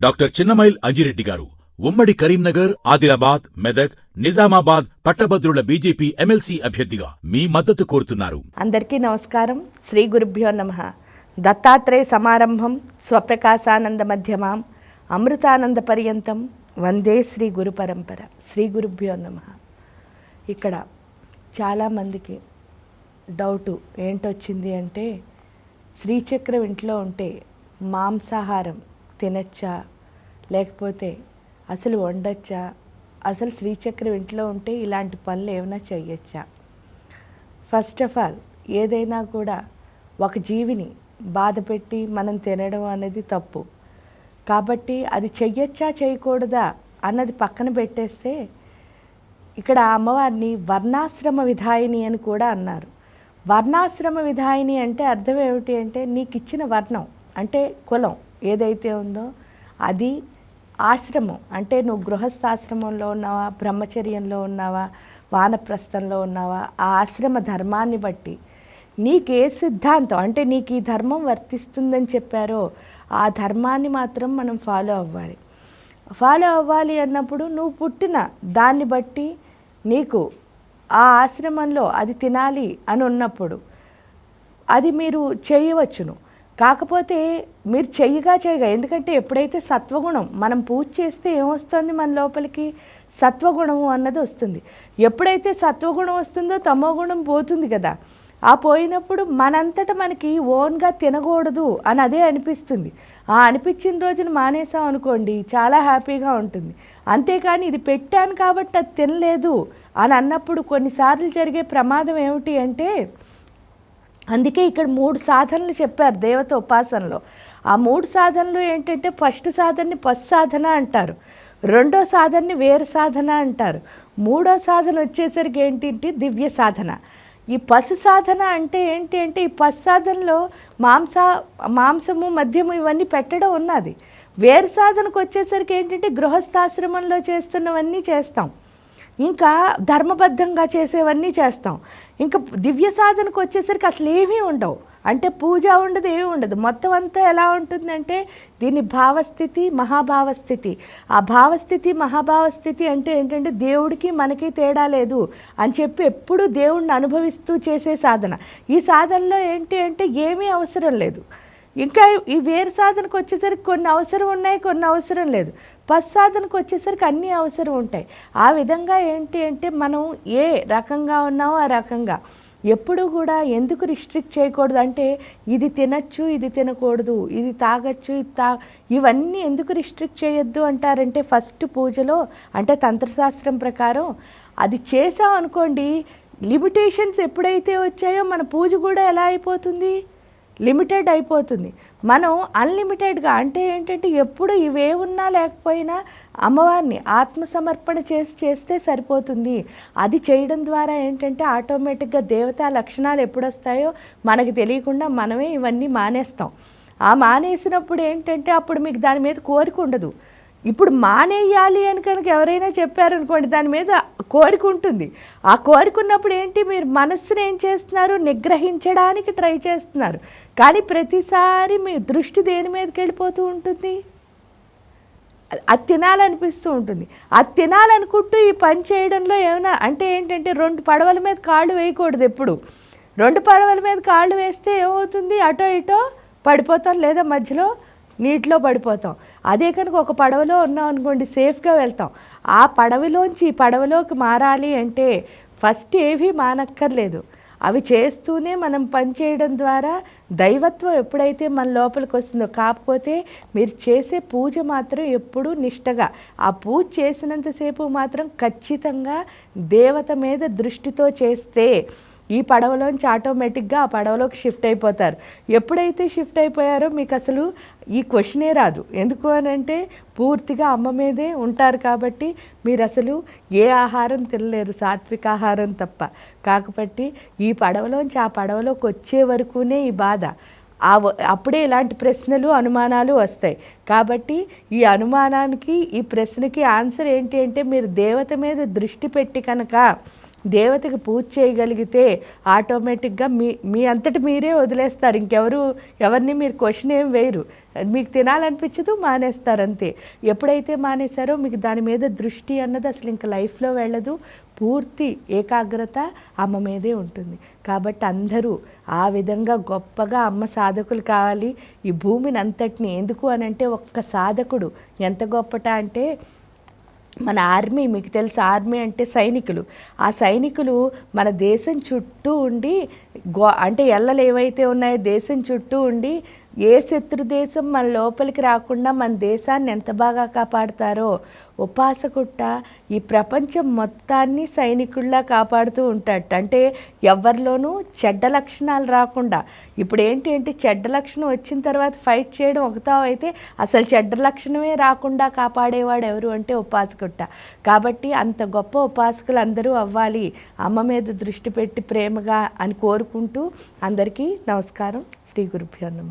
Doctor Chinnamail Anji Reddy గారు ఉమ్మడి కరీంనగర్ ఆదిలాబాద్ మెదక్ నిజామాబాద్ పట్టభద్రుల బీజేపీ ఎమ్మెల్సీ అభ్యర్థిగా మీ మద్దతు కోరుతున్నారు. అందరికీ నమస్కారం. శ్రీ గురుభ్యో నమ. దత్తాత్రేయ సమారంభం స్వప్రకాశానంద మధ్యమాం అమృతానంద పర్యంతం వందే శ్రీ గురు పరంపర. శ్రీ గురుభ్యో నమ. ఇక్కడ చాలామందికి డౌటు ఏంటొచ్చింది అంటే శ్రీచక్రం ఇంట్లో ఉంటే మాంసాహారం తినచ్చా? లేకపోతే అసలు వండొచ్చా? అసలు శ్రీచక్రం ఇంట్లో ఉంటే ఇలాంటి పనులు ఏమైనా చేయొచ్చా ఫస్ట్ ఆఫ్ ఆల్ ఏదైనా కూడా ఒక జీవిని బాధ పెట్టి మనం తినడం అనేది తప్పు. కాబట్టి అది చెయ్యొచ్చా చేయకూడదా అన్నది పక్కన పెట్టేస్తే ఇక్కడ అమ్మవారిని వర్ణాశ్రమ విధాయిని అని కూడా అన్నారు. వర్ణాశ్రమ విధాయిని అంటే అర్థం ఏమిటి అంటే నీకు ఇచ్చిన వర్ణం అంటే కులం. ఏదైతే ఉందో అది ఆశ్రమం. అంటే నువ్వు గృహస్థాశ్రమంలో ఉన్నావా బ్రహ్మచర్యంలో ఉన్నావా వానప్రస్థంలో ఉన్నావా ఆ ఆశ్రమ ధర్మాన్ని బట్టి నీకు ఏ సిద్ధాంతం అంటే నీకు ఈ ధర్మం వర్తిస్తుందని చెప్పారో ఆ ధర్మాన్ని మాత్రం మనం ఫాలో అవ్వాలి. ఫాలో అవ్వాలి అన్నప్పుడు నువ్వు పుట్టిన దాన్ని బట్టి నీకు ఆ ఆశ్రమంలో అది తినాలి అని ఉన్నప్పుడు అది మీరు చేయవచ్చును. కాకపోతే మీరు చెయ్యగా చేయగా ఎందుకంటే ఎప్పుడైతే సత్వగుణం మనం పూజ చేస్తే ఏమొస్తుంది మన లోపలికి? సత్వగుణము అన్నది వస్తుంది. ఎప్పుడైతే సత్వగుణం వస్తుందో తమో గుణం పోతుంది కదా. ఆ పోయినప్పుడు మనంతట మనకి ఓన్గా తినకూడదు అని అదే అనిపిస్తుంది. ఆ అనిపించిన రోజున మానేసాం అనుకోండి చాలా హ్యాపీగా ఉంటుంది. అంతేకాని ఇది పెట్టాను కాబట్టి అది తినలేదు అని అన్నప్పుడు కొన్నిసార్లు జరిగే ప్రమాదం ఏమిటి అంటే అందుకే ఇక్కడ మూడు సాధనలు చెప్పారు దేవత ఉపాసనలో. ఆ మూడు సాధనలు ఏంటంటే ఫస్ట్ సాధనని పశు సాధన అంటారు. రెండో సాధనని వేరు సాధన అంటారు. మూడో సాధన వచ్చేసరికి ఏంటి దివ్య సాధన. ఈ పశు సాధన అంటే ఏంటి అంటే ఈ పశు సాధనలో మాంస మాంసము మద్యము ఇవన్నీ పెట్టడం ఉన్నది. వేరు సాధనకు వచ్చేసరికి ఏంటంటే గృహస్థాశ్రమంలో చేస్తున్నవన్నీ చేస్తాం. ఇంకా ధర్మబద్ధంగా చేసేవన్నీ చేస్తాం. ఇంకా దివ్య సాధనకు వచ్చేసరికి అసలు ఏమీ ఉండవు. అంటే పూజ ఉండదు ఏమీ ఉండదు. మొత్తం అంతా ఎలా ఉంటుందంటే దీని భావస్థితి మహాభావస్థితి. ఆ భావస్థితి మహాభావస్థితి అంటే ఏంటంటే దేవుడికి మనకి తేడా లేదు అని చెప్పి ఎప్పుడు దేవుణ్ణి అనుభవిస్తూ చేసే సాధన. ఈ సాధనలో ఏంటి అంటే ఏమీ అవసరం లేదు. ఇంకా ఈ వేరు సాధనకు వచ్చేసరికి కొన్ని అవసరం ఉన్నాయి కొన్ని అవసరం లేదు. పస్ సాధనకు వచ్చేసరికి అన్నీ అవసరం ఉంటాయి. ఆ విధంగా ఏంటి అంటే మనం ఏ రకంగా ఉన్నామో ఆ రకంగా. ఎప్పుడు కూడా ఎందుకు రిస్ట్రిక్ట్ చేయకూడదు అంటే ఇది తినచ్చు ఇది తినకూడదు ఇది తాగొచ్చు ఇది తా ఇవన్నీ ఎందుకు రిస్ట్రిక్ట్ చేయొద్దు అంటారంటే ఫస్ట్ పూజలో అంటే తంత్రశాస్త్రం ప్రకారం అది చేసాం అనుకోండి లిమిటేషన్స్ ఎప్పుడైతే వచ్చాయో మన పూజ కూడా ఎలా అయిపోతుంది? లిమిటెడ్ అయిపోతుంది. మనం అన్లిమిటెడ్గా అంటే ఏంటంటే ఎప్పుడు ఇవే ఉన్నా లేకపోయినా అమ్మవారిని ఆత్మసమర్పణ చేసి చేస్తే సరిపోతుంది. అది చేయడం ద్వారా ఏంటంటే ఆటోమేటిక్గా దేవతా లక్షణాలు ఎప్పుడొస్తాయో మనకు మనకి తెలియకుండా మనమే ఇవన్నీ మానేస్తాం. ఆ మానేసినప్పుడు ఏంటంటే అప్పుడు మీకు దాని మీద కోరిక ఉండదు. ఇప్పుడు మానేయాలి అని కనుక ఎవరైనా చెప్పారనుకోండి దాని మీద కోరిక ఉంటుంది. ఆ కోరికున్నప్పుడు ఏంటి? మీరు మనస్సును ఏం చేస్తున్నారు? నిగ్రహించడానికి ట్రై చేస్తున్నారు. కానీ ప్రతిసారి మీ దృష్టి దేని మీదకి వెళ్ళిపోతూ ఉంటుంది? అది తినాలనిపిస్తూ ఉంటుంది. అది తినాలనుకుంటూ ఈ పని చేయడంలో ఏమైనా అంటే ఏంటంటే రెండు పడవల మీద కాళ్ళు వేయకూడదు ఎప్పుడు. రెండు పడవల మీద కాళ్ళు వేస్తే ఏమవుతుంది? అటో ఇటో పడిపోతాం. లేదా మధ్యలో నీటిలో పడిపోతాం. అదే కనుక ఒక పడవలో ఉన్నాం అనుకోండి సేఫ్గా వెళ్తాం. ఆ పడవలోంచి పడవలోకి మారాలి అంటే ఫస్ట్ ఏవి మానక్కర్లేదు. అవి చేస్తూనే మనం పనిచేయడం ద్వారా దైవత్వం ఎప్పుడైతే మన లోపలికి వస్తుందో కాకపోతే మీరు చేసే పూజ మాత్రం ఎప్పుడూ నిష్టగా. ఆ పూజ చేసినంతసేపు మాత్రం ఖచ్చితంగా దేవత మీద దృష్టితో చేస్తే ఈ పడవలోంచి ఆటోమేటిక్గా ఆ పడవలోకి షిఫ్ట్ అయిపోతారు. ఎప్పుడైతే షిఫ్ట్ అయిపోయారో మీకు అసలు ఈ క్వశ్చనే రాదు. ఎందుకు అని అంటే పూర్తిగా అమ్మ మీదే ఉంటారు కాబట్టి మీరు అసలు ఏ ఆహారం తినలేరు సాత్విక ఆహారం తప్ప. కాకపోతే ఈ పడవలోంచి ఆ పడవలోకి వచ్చే వరకునే ఈ బాధ. ఆ అప్పుడే ఇలాంటి ప్రశ్నలు అనుమానాలు వస్తాయి. కాబట్టి ఈ అనుమానానికి ఈ ప్రశ్నకి ఆన్సర్ ఏంటి అంటే మీరు దేవత మీద దృష్టి పెట్టి కనుక దేవతకి పూజ చేయగలిగితే ఆటోమేటిక్గా మీ మీ అంతటి మీరే వదిలేస్తారు. ఇంకెవరు ఎవరిని మీరు క్వశ్చన్ ఏం వేయరు. మీకు తినాలనిపించదు మానేస్తారు అంతే. ఎప్పుడైతే మానేశారో మీకు దాని మీద దృష్టి అన్నది అసలు ఇంకా లైఫ్లో వెళ్ళదు. పూర్తి ఏకాగ్రత అమ్మ మీదే ఉంటుంది. కాబట్టి అందరూ ఆ విధంగా గొప్పగా అమ్మ సాధకులు కావాలి. ఈ భూమిని అంతటిని ఎందుకు అని అంటే ఒక్క సాధకుడు ఎంత గొప్పట అంటే మన ఆర్మీ మీకు తెలుసు ఆర్మీ అంటే సైనికులు. ఆ సైనికులు మన దేశం చుట్టూ ఉండి గో అంటే ఎల్లలు ఏవైతే ఉన్నాయో దేశం చుట్టూ ఉండి ఏ శత్రు దేశం మన లోపలికి రాకుండా మన దేశాన్ని ఎంత బాగా కాపాడతారో ఉపాసకుట్ట ఈ ప్రపంచం మొత్తాన్ని సైనికుల్లా కాపాడుతూ ఉంటాడట. అంటే ఎవరిలోనూ చెడ్డ లక్షణాలు రాకుండా. ఇప్పుడు ఏంటి చెడ్డ లక్షణం వచ్చిన తర్వాత ఫైట్ చేయడం ఒకతావు అయితే అసలు చెడ్డ లక్షణమే రాకుండా కాపాడేవాడు ఎవరు అంటే ఉపాసకుట్ట. కాబట్టి అంత గొప్ప ఉపాసకులు అందరూ అవ్వాలి. అమ్మ మీద దృష్టి పెట్టి ప్రేమగా అని కోరుకుంటూ అందరికీ నమస్కారం. శ్రీ గురుభ్యో నమ.